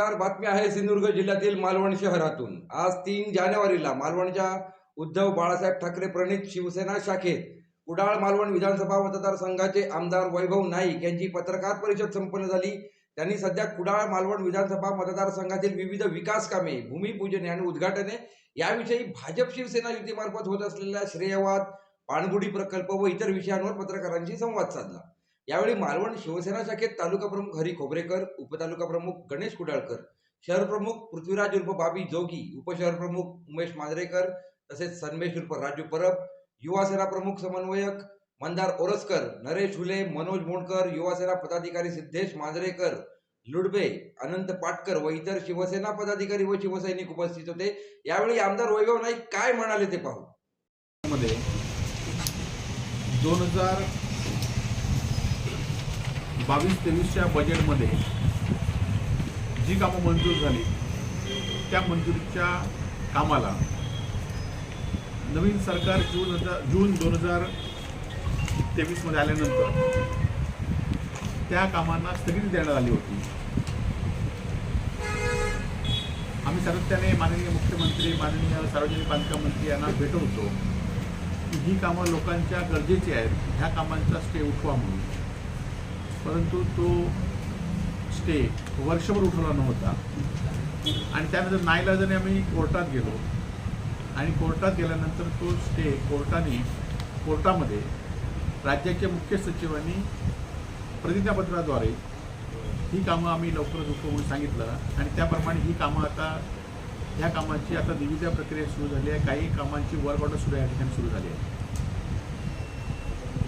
नमस्कार बातमी आहे सिंधुदुर्ग जिल्ह्यातील मालवण शहरातून. आज तीन जानेवारीला मालवणच्या उद्धव बाळासाहेब ठाकरे प्रणित शिवसेना शाखेत कुडाळ मालवण विधानसभा मतदारसंघाचे आमदार वैभव नाईक यांची पत्रकार परिषद संपन्न झाली. त्यांनी सध्या कुडाळ मालवण विधानसभा मतदारसंघातील विविध विकास कामे भूमिपूजने आणि उद्घाटने याविषयी भाजप शिवसेना युतीमार्फत होत असलेल्या श्रेयवाद पाणबुडी प्रकल्प व इतर विषयांवर पत्रकारांशी संवाद साधला. यावेळी मालवण शिवसेना शाखेत तालुका प्रमुख हरी खोबरेकर उपतालुका प्रमुख गणेश कुडाळकर शहर प्रमुख पृथ्वीराज उर्फ बाबी जोगी उपशहर प्रमुख उमेश मांजरेकर तसेच सन्मेश उर्फ राजू परब युवा सेना प्रमुख समन्वयक मंदार ओरसकर नरेश हुले मनोज मोंडकर युवा सेना पदाधिकारी सिद्धेश मांजरेकर लुडबे अनंत पाटकर व इतर शिवसेना पदाधिकारी व शिवसैनिक उपस्थित होते. यावेळी आमदार वैभव नाईक काय म्हणाले ते पाहू. मध्ये दोन हजार बावीस तेवीसच्या बजेटमध्ये जी कामं मंजूर झाली त्या मंजुरीच्या कामाला नवीन सरकार जून हजार जून दोन हजार तेवीसमध्ये आल्यानंतर त्या कामांना स्थगिती देण्यात आली होती. आम्ही सातत्याने माननीय मुख्यमंत्री माननीय सार्वजनिक बांधकाम मंत्री यांना भेटत होतो की ही कामं लोकांच्या गरजेची आहेत ह्या कामांचा स्टे उठवा म्हणून. परंतु तो स्टे वर्षभर उठवला नव्हता. आणि त्यानंतर नाईलाजाने आम्ही कोर्टात गेलो. आणि कोर्टात गेल्यानंतर तो स्टे कोर्टाने कोर्टामध्ये राज्याच्या मुख्य सचिवांनी प्रतिज्ञापत्राद्वारे ही कामं आम्ही लवकरच उठवू म्हणून सांगितलं. आणि त्याप्रमाणे ही कामं आता ह्या कामाची आता निविदा प्रक्रिया सुरू झाली आहे. काही कामांची वर्क ऑर्डर सुद्धा या ठिकाणी सुरू झाली आहे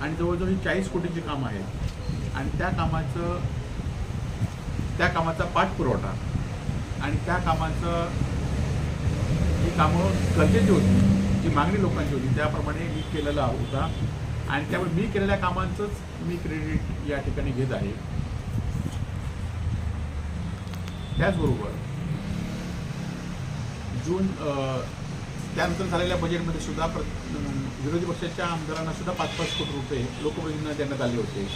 आणि जवळजवळ ही चाळीस कोटीची कामं आहेत. आणि त्या कामाचं त्या कामाचा पाठपुरवठा. आणि त्या कामाचं ही कामं गरजेची होती जी मागणी लोकांची होती त्याप्रमाणे मी केलेला होता. आणि त्यामुळे मी केलेल्या कामांचंच मी क्रेडिट या ठिकाणी घेत आहे. त्याचबरोबर जून त्यानंतर झालेल्या बजेटमध्ये सुद्धा प्र विरोधी पक्षाच्या आमदारांना सुद्धा पाच पाच कोटी रुपये लोकप्रतिनिधींना देण्यात आले होते.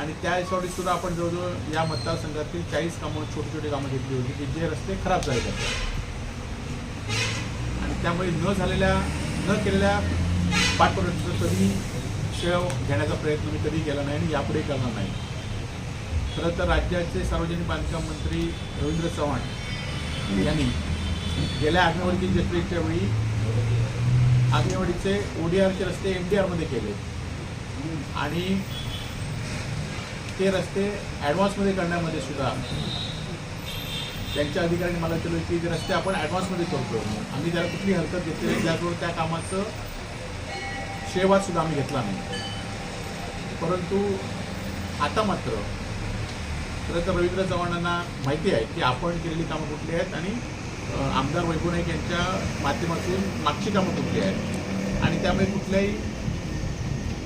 आणि त्या हिशोबाने सुद्धा आपण जवळजवळ या मतदारसंघातील चाळीस कामं छोटी छोटी कामं घेतली होती की जे रस्ते खराब झाले होते. आणि त्यामुळे न झालेल्या न केलेल्या पाठपुराव्याचं कधी शेव घेण्याचा प्रयत्न मी कधी केला नाही आणि यापुढे करणार नाही. खरं तर राज्याचे सार्वजनिक बांधकाम मंत्री रवींद्र चव्हाण यांनी गेल्या आग्नेवाडीची जत्रेच्या वेळी आग्नेवाडीचे ओडीआरचे रस्ते एम डी आरमध्ये केले. आणि ते रस्ते ॲडव्हान्समध्ये करण्यामध्ये सुद्धा त्यांच्या अधिकाऱ्यांनी मला केलं की रस्ते आपण ॲडव्हान्समध्ये करतो आम्ही त्याला कुठली हरकत घेतली नाही त्याचबरोबर त्या कामाचं शेवाद सुद्धा आम्ही घेतला नाही. परंतु आता मात्र खरं तर रवींद्र चव्हाणांना माहिती आहे की आपण केलेली कामं कुठली आहेत आणि आमदार वैभव नाईक यांच्या माध्यमातून मागची कामं कुठली आहेत? आणि त्यामुळे कुठल्याही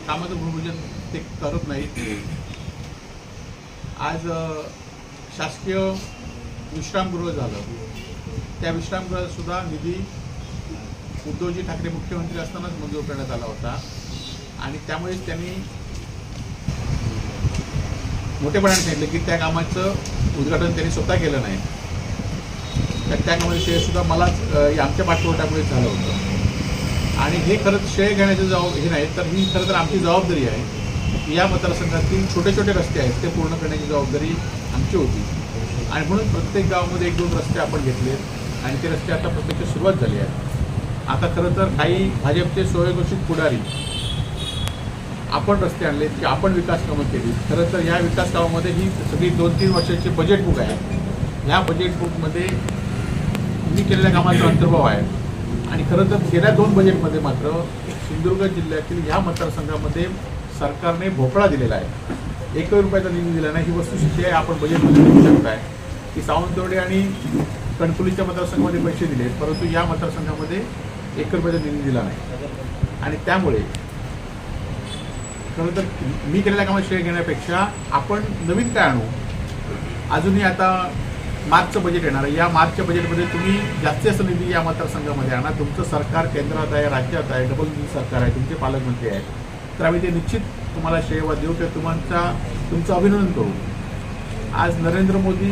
कामाचं भूमिपूजन ते करत नाहीत. आज शासकीय विश्रामगृह झालं. त्या विश्रामगृहात सुद्धा निधी उद्धवजी ठाकरे मुख्यमंत्री असतानाच मंजूर करण्यात आला होता. आणि त्यामुळेच त्यांनी मोठेपणाने सांगितलं की त्या कामाचं उद्घाटन त्यांनी स्वतः केलं नाही. तर त्या कामाचं श्रेयसुद्धा मला मलाच आमच्या पाठपुरवठ्यामुळेच झालं होतं. आणि हे खरंच श्रेय घेण्याचं जबाब हे नाही तर ही खरं तर आमची जबाबदारी आहे. या मतदारसंघातील छोटे छोटे रस्ते आहेत ते पूर्ण करण्याची जबाबदारी आमची होती. आणि म्हणून प्रत्येक गावामध्ये एक दोन रस्ते आपण घेतलेत आणि ते रस्ते आता प्रत्यक्ष सुरुवात झाली आहे आता खरं तर काही भाजपचे स्वयंघोषित पुढारी आपण रस्ते आणलेत की आपण विकास कामं केली खरं तर ह्या विकास कामामध्ये ही सगळी दोन तीन वर्षाची बजेट बुक आहे. ह्या बजेट बुकमध्ये मी केलेल्या कामाचा अंतर्भाव आहे. आणि खरं तर गेल्या दोन बजेटमध्ये मात्र सिंधुदुर्ग जिल्ह्यातील ह्या मतदारसंघामध्ये सरकारने भोपळा दिलेला आहे. एकही रुपयाचा निधी दिला नाही. ही वस्तुस्थिती आहे. आपण बजेटमध्ये बघू शकताय. की सावंतवाडी आणि कणकुलीच्या मतदारसंघामध्ये पैसे दिले परंतु या मतदारसंघामध्ये एक रुपयाचा निधी दिला नाही. आणि त्यामुळे खरं तर मी केलेल्या कामात श्रेय घेण्यापेक्षा आपण नवीन काय आणू? अजूनही आता मार्चचं बजेट येणार आहे. या मार्चच्या बजेटमध्ये तुम्ही जास्तीत जास्त निधी या मतदारसंघामध्ये आणा. तुमचं सरकार केंद्रात आहे राज्यात आहे डबल सरकार आहे. तुमचे पालकमंत्री आहेत. तर आम्ही ते निश्चित तुम्हाला श्रेयवाद देऊ. किंवा तुमचा तुमचं अभिनंदन करू. आज नरेंद्र मोदी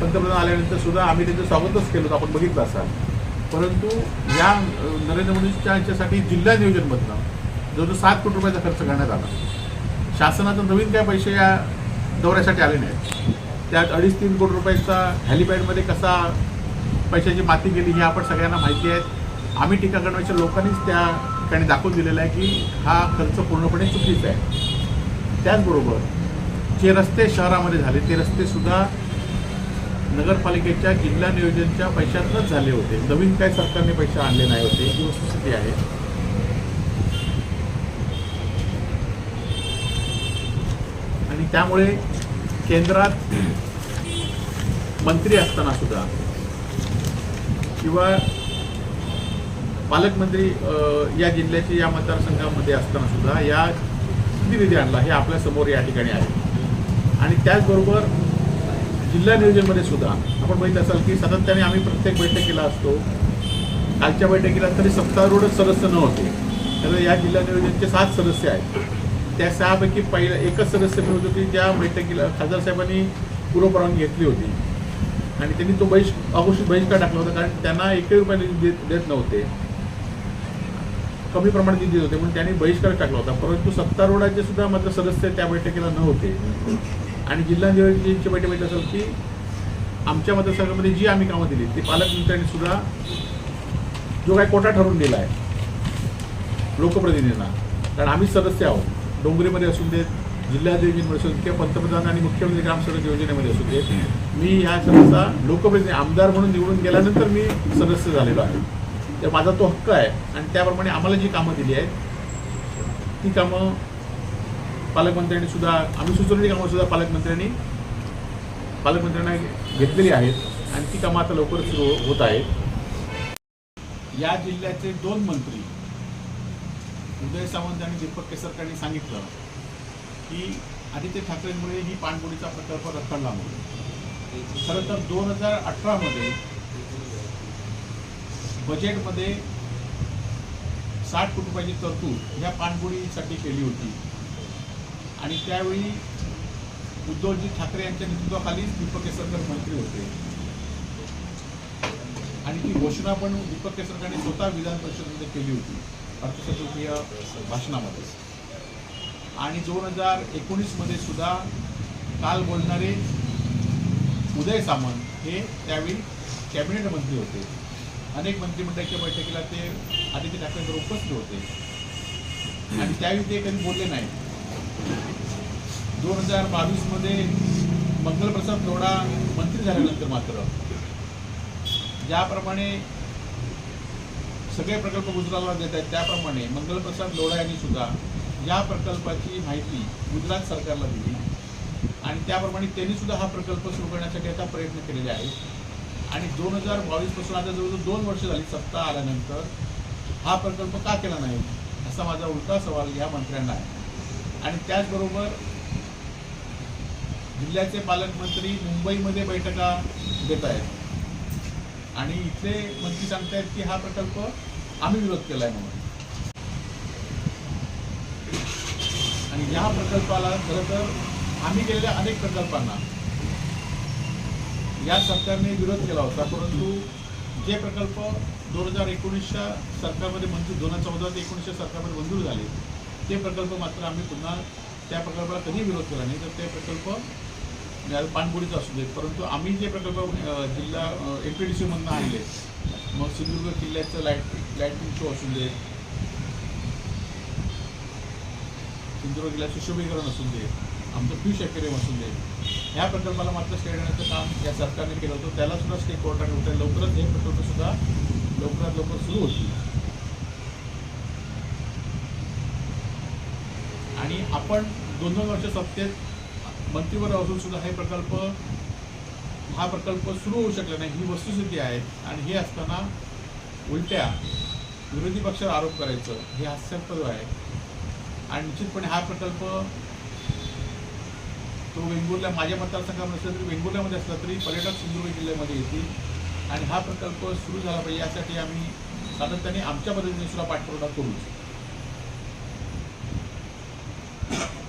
पंतप्रधान आल्यानंतर सुद्धा आम्ही त्यांचं स्वागतच केलं होतं. आपण बघितलं असाल. परंतु या नरेंद्र मोदींच्या यांच्यासाठी जिल्हा नियोजनमधनं जवळजवळ सात कोटी रुपयाचा खर्च करण्यात आला. शासनाचं नवीन काय पैसे या दौऱ्यासाठी आले नाहीत. त्यात अडीच तीन कोटी रुपयाचा हॅलिपॅडमध्ये कसा पैशाची माती गेली हे आपण सगळ्यांना माहिती आहे. आम्ही टीका करण्याच्या लोकांनीच त्या ठिकाणी दाखवून दिलेला आहे की हा खर्च पूर्णपणे चुकीचा आहे. त्याचबरोबर जे रस्ते शहरामध्ये झाले ते रस्ते सुद्धा नगरपालिकेच्या जिल्हा नियोजनच्या पैशातूनच झाले होते. नवीन काय सरकारने पैसे आणले नाही होते ही वस्तुस्थिती आहे. आणि त्यामुळे केंद्रात मंत्री असताना सुद्धा किंवा पालकमंत्री या जिल्ह्याचे या मतदारसंघामध्ये असताना सुद्धा या किती निधी आणला हे आपल्यासमोर या ठिकाणी आहे. आणि त्याचबरोबर जिल्हा नियोजनमध्ये सुद्धा आपण बघितलं असाल की सातत्याने आम्ही प्रत्येक बैठकीला असतो. कालच्या बैठकीला तरी सत्तारूढच सदस्य नव्हते तर या जिल्हा नियोजनचे सात सदस्य आहेत. त्या सहापैकी पहिलं एकच सदस्य मिळत होती ज्या बैठकीला खासदार साहेबांनी पूर्वपरवानगी घेतली होती. आणि त्यांनी तो बहिष अघोषित बहिष्कार टाकला होता कारण त्यांना एकही रुपया देत देत नव्हते. कमी प्रमाणात निधी होते म्हणून त्यांनी बहिष्कार टाकला होता. परंतु सत्तारूढाचे सुद्धा मात्र सदस्य त्या बैठकीला नव्हते. आणि जिल्हा नियोजनची बैठक माहिती असेल की आमच्या मतदारसंघामध्ये जी आम्ही कामं दिली ती पालकमंत्र्यांनी सुद्धा जो काही कोटा ठरवून दिला आहे लोकप्रतिनिधींना कारण आम्ही सदस्य आहोत. डोंगरीमध्ये असू देत जिल्हा असू देत किंवा पंतप्रधान आणि मुख्यमंत्री ग्रामसडक योजनेमध्ये असू देत मी या सदस्या लोकप्रतिनिधी आमदार म्हणून निवडून गेल्यानंतर मी सदस्य झालेलो आहे. तर माझा तो हक्क आहे. आणि त्याप्रमाणे आम्हाला जी कामं दिली आहेत ती कामं पालकमंत्र्यांनी सुद्धा आम्ही सुचवलेली कामं सुद्धा पालकमंत्र्यांनी पालकमंत्र्यांना घेतलेली आहेत आणि ती कामं आता लवकरच सुरू होत आहेत. या जिल्ह्याचे दोन मंत्री उदय सावंत आणि दीपक केसरकरांनी सांगितलं की आदित्य ठाकरेंमुळे ही पाणबुडीचा प्रकल्प रखडला म्हणून. खरं तर दोन हजार अठरामध्ये बजेटमध्ये साठ कोटी रुपयाची तरतूद ह्या पाणबुडीसाठी केली होती. आणि त्यावेळी उद्धवजी ठाकरे यांच्या नेतृत्वाखाली दीपक केसरकर मंत्री होते. आणि ती घोषणा पण दीपक केसरकरांनी स्वतः विधान परिषदेमध्ये केली होती अर्थसंकल्पीय भाषणामध्ये. आणि दोन हजार एकोणीसमध्ये सुद्धा काल बोलणारे उदय सामंत हे त्यावेळी कॅबिनेट मंत्री होते. अनेक मंत्रिमंडळाच्या बैठकीला ते आदित्य ठाकरेंवर उपस्थित होते. आणि त्यावेळी ते कधी बोलले नाही. दोन हजार बावीसमध्ये मंगलप्रसाद लोढा मंत्री झाल्यानंतर मात्र. ज्याप्रमाणे सगळे प्रकल्प गुजरातला देत आहेत त्याप्रमाणे मंगलप्रसाद लोढा यांनी सुद्धा या प्रकल्पाची माहिती गुजरात सरकारला दिली. आणि त्याप्रमाणे त्यांनी सुद्धा हा प्रकल्प सुरू करण्यासाठी आता प्रयत्न केलेले आहेत. आणि दोन हजार बावीसपासून आता जवळजवळ दोन वर्ष झाली सत्ता आल्यानंतर हा प्रकल्प का केला नाही? असा माझा उलटा सवाल या मंत्र्यांना आहे. आणि त्याचबरोबर जिल्ह्याचे पालकमंत्री मुंबईमध्ये बैठका घेत आहेत. आणि इथले मंत्री सांगतायत की हा प्रकल्प आम्ही विरोध केला आहे म्हणून. आणि या प्रकल्पाला खरं तर आम्ही केलेल्या अनेक प्रकल्पांना या सरकारने विरोध केला होता परंतु जे प्रकल्प दोन हजार एकोणीसच्या सरकारमध्ये मंजूर दोन हजार चौदा ते एकोणीसच्या सरकारमध्ये मंजूर झाले ते प्रकल्प मात्र आम्ही पुन्हा त्या प्रकल्पाला कधी विरोध केला नाही. तर ते प्रकल्प पाणबुडीचा असू देत. परंतु आम्ही जे प्रकल्प जिल्हा ए पी डी सीमधनं आणले मग सिंधुदुर्ग किल्ल्याचं लाइट लाईटिंग शो असू दे सिंधुदुर्ग किल्ल्याचं सुशोभीकरण असू दे आमचं फ्यूश ॲक्वेरियम असू दे ह्या प्रकल्पाला मात्र स्टे देण्याचं काम या सरकारने केलं होतं. त्याला सुद्धा स्टे कोर्टाने उठे लवकरच हे प्रकल्प सुद्धा लवकरात लवकर सुरू होतील. आणि आपण दोन दोन वर्ष सत्तेत मंत्रीवर असून सुद्धा हे प्रकल्प हा प्रकल्प सुरू होऊ शकला नाही. ही वस्तुस्थिती आहे आणि हे असताना उलट्या विरोधी पक्षावर आरोप करायचं हे हास्यास्पद आहे. आणि निश्चितपणे हा प्रकल्प तो वेंगुर्ल्या माझ्या मतदारसंघामध्ये असला तरी वेंगुर्ल्यामध्ये असला तरी पर्यटक सिंधुदुर्ग जिल्ह्यामध्ये येतील. आणि हा प्रकल्प सुरू झाला पाहिजे यासाठी आम्ही सातत्याने आमच्या पद्धतीने सुद्धा पाठपुरावा करूच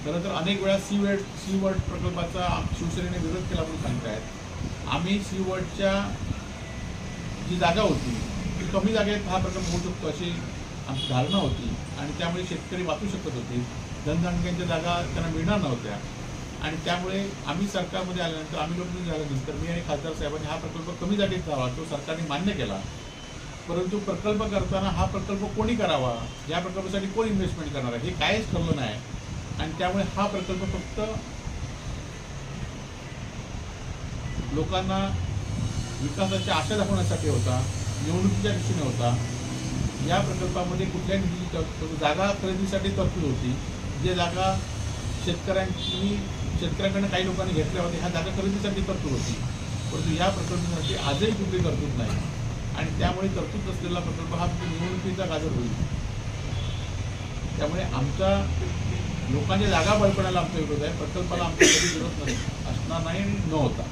खरं तर अनेक वेळा सी वेड सी वर्ड प्रकल्पाचा शिवसेनेने विरोध केला म्हणून सांगतायत. आम्ही सीवडच्या जी जागा होती ती कमी जागेत हा प्रकल्प होऊ शकतो अशी आमची धारणा होती. आणि त्यामुळे शेतकरी वाचू शकत होते. जनजाणक्यांच्या जागा त्यांना मिळणार नव्हत्या. आणि त्यामुळे आम्ही सरकारमध्ये आल्यानंतर आम्ही लोकनिधी झाल्यानंतर मी आणि खासदार साहेबांनी हा प्रकल्प कमी जागेत करावा तो सरकारने मान्य केला. परंतु प्रकल्प करताना हा प्रकल्प कोणी करावा? या प्रकल्पासाठी कोण इन्व्हेस्टमेंट करणार आहे? हे काहीच ठरलं नाही. आणि त्यामुळे हा प्रकल्प फक्त लोकांना विकासाची आशा दाखवण्यासाठी होता निवडणुकीच्या दृष्टीने होता. या प्रकल्पामध्ये कुठल्याही निधीची जागा खरेदीसाठी तरतूद होती. जे जागा शेतकऱ्यांनी शेतकऱ्यांकडनं काही लोकांनी घेतल्या होत्या. ह्या जागा खरेदीसाठी तरतूद होती. परंतु या प्रकल्पासाठी आजही कुठली तरतूद नाही. आणि त्यामुळे तरतूद नसलेला प्रकल्प हा निवडणुकीचा गाजर होईल. त्यामुळे आमचा लोकांच्या जागा बळपणाला आमचा विरोध आहे. प्रकल्पाला आमचा कधी विरोध नाही. असणार नाही आणि न होता.